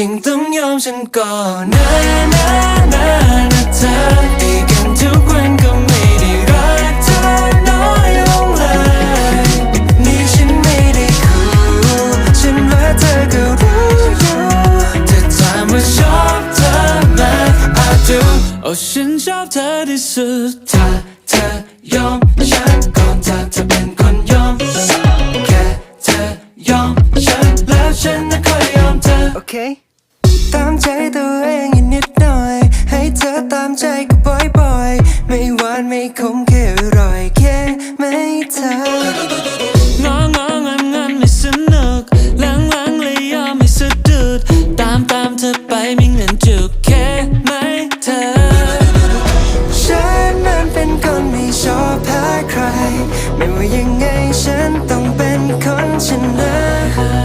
ยิ่งต้องยอมฉันก่อนนะนะนะนะเธอดีกันทุกวันก็ไม่ได้รักเธอน้อยลงเลยนี่ฉันไม่ได้คู่ฉันว่าเธอก็รู้อยู่เธอถามว่าชอบเธอไหม I do โอ้ฉันชอบเธอที่สุดถ้าเธอยอมฉันก่อนถ้าเธอเป็นคนยอมแค่เธอยอมฉันแล้วฉันจะคอยยอมเธอโอเค ตามใจตัวเองอีกนิดหน่อย ให้เธอตามใจก็บ่อยๆ ไม่หวานไม่คมแค่อร่อยแค่ไม่เธองององอนงอนไม่สนุกลังลังเลยยอมไม่สะดุด ตามตามเธอไปมีเงินจุกแค่ไม่เธอ ฉันเป็นคนไม่ชอบแพ้ใคร ไม่ว่ายังไงฉันต้องเป็นคนชนะ